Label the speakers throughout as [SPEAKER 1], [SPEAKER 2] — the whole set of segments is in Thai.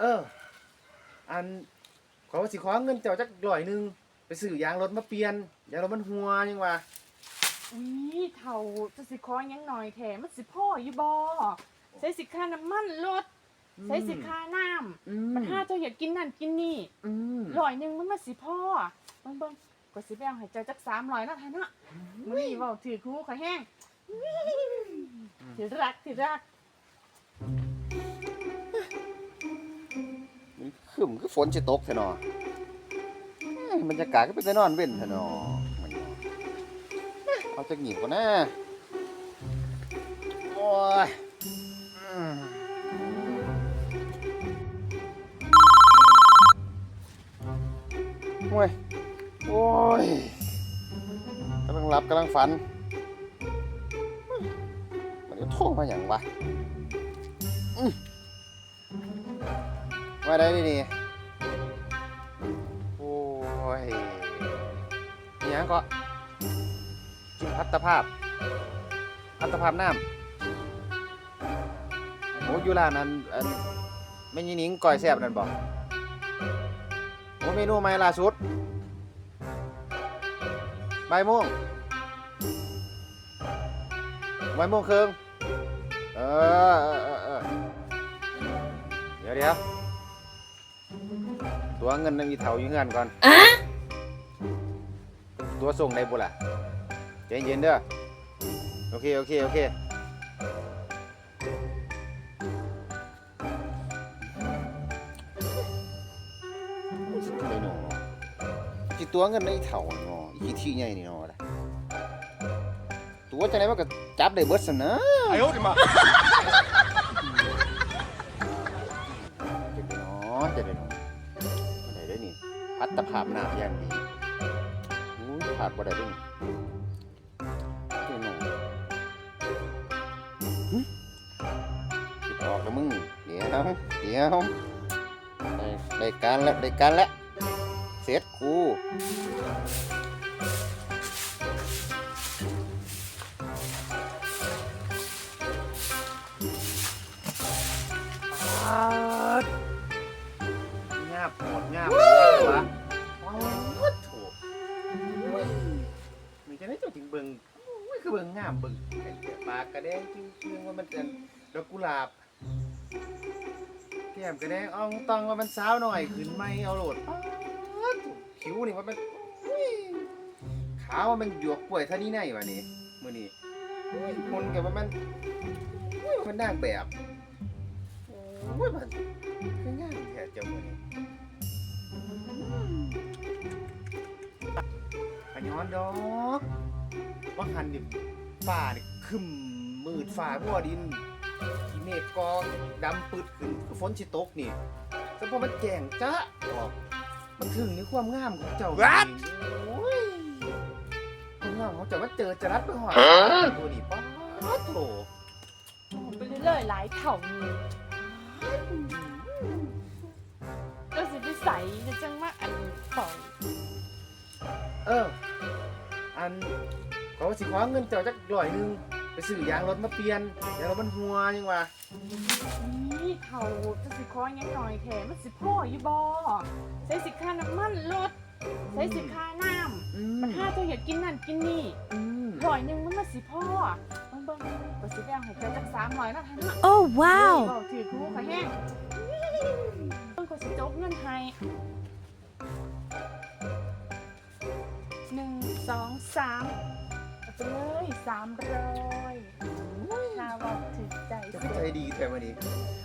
[SPEAKER 1] เออ อันขอว่าสิขอเงินเจ้าจักร้อยหนึงไปซื้อยางรถมาเปลี่ยนยางรถมันหัวยังวะ
[SPEAKER 2] อุ้ยเท่าจะสิคอหยังหน่อยแถมมันสิพ่ออยู่บ่ใช้สิค่าน้ำมันรถใช้สิค่าน้
[SPEAKER 1] อืำ
[SPEAKER 2] มันห้าเจ้าอยากกินนั่นกินนี่
[SPEAKER 1] อืม
[SPEAKER 2] ร้อยหนึ่งมันมาสิพ่อเบิ่งเบิ่งก็สิแบ่งให้เจ้าจักสามร้อยเนาะท่านเนาะมื้อนี้เว้าถือครูขอแห้งถือรักถือรัก
[SPEAKER 1] ขึ้นคือฝนสิตกแท้เนาะเอ้ยบรรยากาศก็เป็นแต่นอนเว้นแท้เนาะเอาจักหนีบก่อนนะโอ้ยโอ้ยโอ้ยกำลังหลับกำลังฝัน มันจะโทรมาอย่างวะอื้อ มาได้ดีนี่โอ้ยอิหยังก็กินพัตภาพ พัตภาพน้ำโอ้ยูร้านนั้นอันไม่ยินิงก่อยแซ่บนั่นบอกโอ้เมนูใหม่ล่าสุดใบ่ายโมงบ่ายโมงครึ่งเออเออเออเออเดี๋ยวเดี๋ยว ตัวเงินนั่นมีเถาอยู่เงินก่อนตัวส่งในบุล่ะใจเย็นเด้อโอเคโอเคโอเคไปหนอจิตัวเงินในเถาเนาะอีกทีใหญ่นี่เนาะล่ะตัวจังไดมันก็จับได้เบิดซั่นนะ
[SPEAKER 3] 哎呦我的妈！
[SPEAKER 1] จะได้เนาะจะได้เนาะบ่ได้เด้อ นี่พัตภาพน้ำอย่างดีอู้ขาดบ่ได้เด้อนี่คือหนูหึคิดออกแล้วมึง เดี๋ยวเดี๋ยวได้การแล้วได้การแล้วเสร็จกู บิงไม่คือเบิงงามเบิงเหี้ยปากกระแดงจริงๆว่ามันเป็นดอกกุหลาบแก้มกระแดงอ่องตองว่ามันสาวหน่อยขึ้นไม่เอาโหลดป๊าดคิ้วนี่ว่ามันอุ้ยขาวว่ามันหยวกป่วยเท่านี้ไงวะนี่มือนี่อุ้ยคนกับว่ามันอุ้ยมันด่างแบบโอ้ยมันคืองามแท้เจ้ามือนี่ขย้อนดอก ว่าหันนี่ฟ้านี่คึมมืดฟ้าบัวดินที่เมฆกองดำปึดขึ้นคือฝนสิตกนี่แต่พอมันแจ้งจ้าออกมันถึงในความงามของเจ้า
[SPEAKER 3] What?
[SPEAKER 1] โอ้ยความงามของเจ้ามันเจอจรัสไปหอดตัวนี้ป้าดโถ
[SPEAKER 2] ไปเรื่อยๆหลายเท่านี่ก็สิไปใส่จะจังมาอันปล่อย
[SPEAKER 1] เออ อัน ขอว่าสิขอเงินเจ้าจักร้อยหนึงไปซื้อยางรถมาเปลี่ยนยางรถมันหัวยังวะ
[SPEAKER 2] นี่เท่าจะสิคอหยังหน่อยแถมมันสิพ่ออยู่บ่ใช้สิค่าน้ำมันรถใช้สิค่าน้ำ
[SPEAKER 1] อื
[SPEAKER 2] มันห้าเจ้าอยากกินนั่นกินนี่
[SPEAKER 1] อืม
[SPEAKER 2] ร้อยหนึ่งมันมาสิพ่อเบิ่งเบิ่งก็สิแบ่งให้เจ้าจักสามร้อยเนาะท่านเนาะ
[SPEAKER 4] Oh
[SPEAKER 2] ว้า
[SPEAKER 4] wow!
[SPEAKER 2] วถือครูขอแห้งเพิ่นก็สิจกเงินให้หนึ่งสองสามเอาไปเลย สามร้อยถ้าว่าถือใจ
[SPEAKER 1] จะ
[SPEAKER 2] สิ
[SPEAKER 1] ใจดีแท้มาดี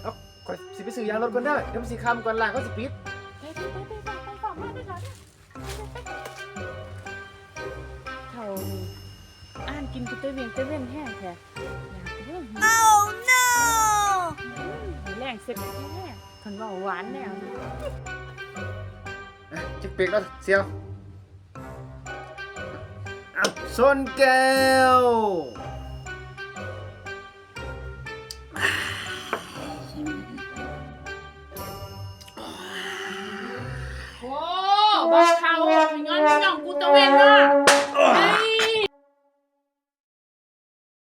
[SPEAKER 1] เอ้าขอยสิไปซื้อยางรถก่อนเด้อเดี๋ยวมันสิคำก่อนล่างเขาสิปิด
[SPEAKER 2] ไปไปไปไปไปไปมาด้วยค่ะเท่านี้อ่านกินกูเตเวียนเตเวียนแห้งแท้อยากเรื่อง
[SPEAKER 4] Oh no!
[SPEAKER 2] แรงเสร็จแน่ขันว่าหวานแน่
[SPEAKER 1] จิกเปีกแล้วเสียวเอา ชนแก้ว